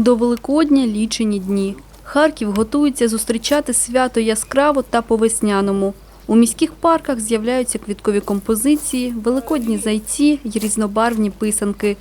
До Великодня лічені дні. Харків готується зустрічати свято яскраво та по-весняному. У міських парках з'являються квіткові композиції, великодні зайці й різнобарвні писанки.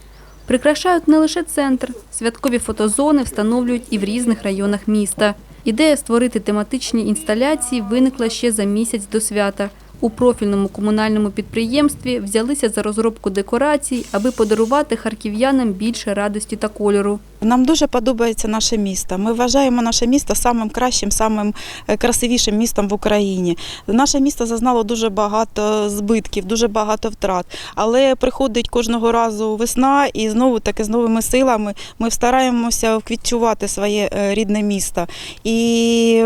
Прикрашають не лише центр, святкові фотозони встановлюють і в різних районах міста. Ідея створити тематичні інсталяції виникла ще за місяць до свята. У профільному комунальному підприємстві взялися за розробку декорацій, аби подарувати харків'янам більше радості та кольору. Нам дуже подобається наше місто. Ми вважаємо наше місто самим кращим, самим е, красивішим містом в Україні. Наше місто зазнало дуже багато збитків, дуже багато втрат. Але приходить кожного разу весна, і знову таки з новими силами ми стараємося вквітчувати своє е, рідне місто. І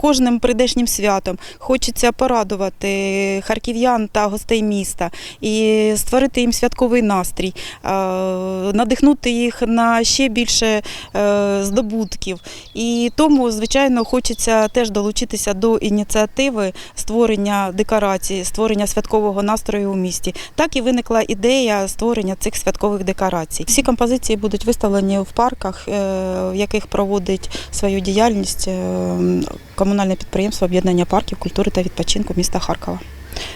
кожним прийдешнім святом хочеться порадувати харків'ян та гостей міста і створити їм святковий настрій, е, надихнути їх на ще більше е, здобутків. І тому, звичайно, хочеться теж долучитися до ініціативи створення декорацій, створення святкового настрою у місті. Так і виникла ідея створення цих святкових декорацій. Всі композиції будуть виставлені в парках, е, в яких проводить свою діяльність е, комунальне підприємство об'єднання парків культури та відпочинку міста Харкова.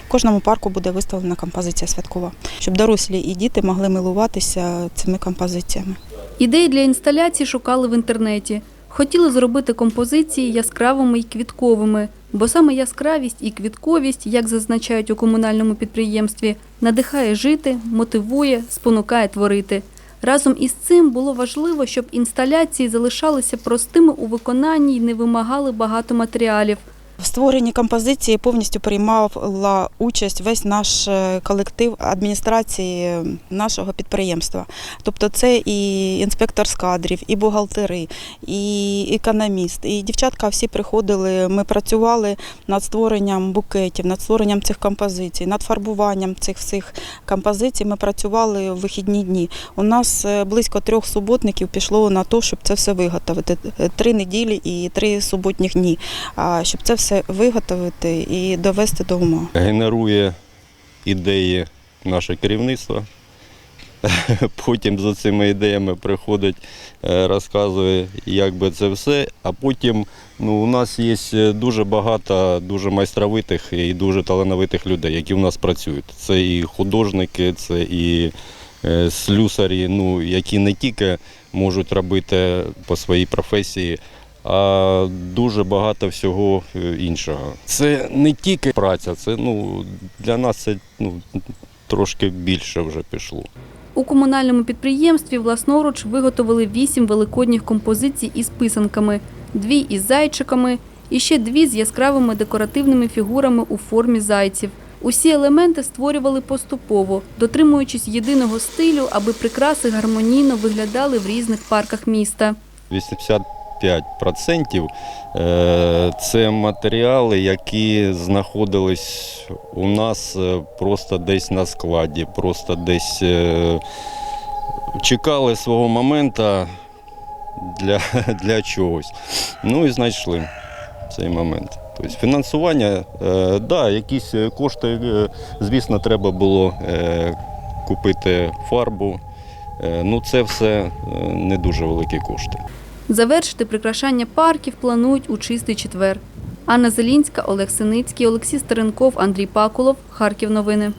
В кожному парку буде виставлена композиція святкова, щоб дорослі і діти могли милуватися цими композиціями. Ідеї для інсталяцій шукали в інтернеті. Хотіли зробити композиції яскравими і квітковими, бо саме яскравість і квітковість, як зазначають у комунальному підприємстві, надихає жити, мотивує, спонукає творити. Разом із цим було важливо, щоб інсталяції залишалися простими у виконанні і не вимагали багато матеріалів. В створенні композиції повністю приймала участь весь наш е, колектив адміністрації нашого підприємства. Тобто це і інспектор з кадрів, і бухгалтери, і економіст. І дівчатка всі приходили. Ми працювали над створенням букетів, над створенням цих композицій, над фарбуванням цих всіх композицій. Ми працювали в вихідні дні. У нас е, близько трьох суботників пішло на те, щоб це все виготовити. Три неділі і три суботніх дні. Щоб це все виготовити і довести до ума. генерує ідеї наше керівництво. Потім за цими ідеями приходить, е, розказує, як би це все. А потім ну, у нас є дуже багато дуже майстровитих і дуже талановитих людей, які в нас працюють. Це і художники, це і е, слюсарі, ну, які не тільки можуть робити по своїй професії, а дуже багато всього е, іншого. Це не тільки праця, це ну для нас це ну трошки більше вже пішло. У комунальному підприємстві власноруч виготовили вісім великодніх композицій із писанками, дві із зайчиками і ще дві з яскравими декоративними фігурами у формі зайців. Усі елементи створювали поступово, дотримуючись єдиного стилю, аби прикраси гармонійно виглядали в різних парках міста. 80 95%. Е, це матеріали, які знаходились у нас е, просто десь на складі, просто десь е, чекали свого моменту для для чогось. Ну і знайшли цей момент. Тобто Фінансування, да, якісь кошти, звісно, треба було купити фарбу. Ну, це все не дуже великі кошти. Завершити прикрашання парків планують у чистий четвер. Анна Зелінська, Олег Синицький, Олексій Старенков, Андрій Пакулов. Харків новини.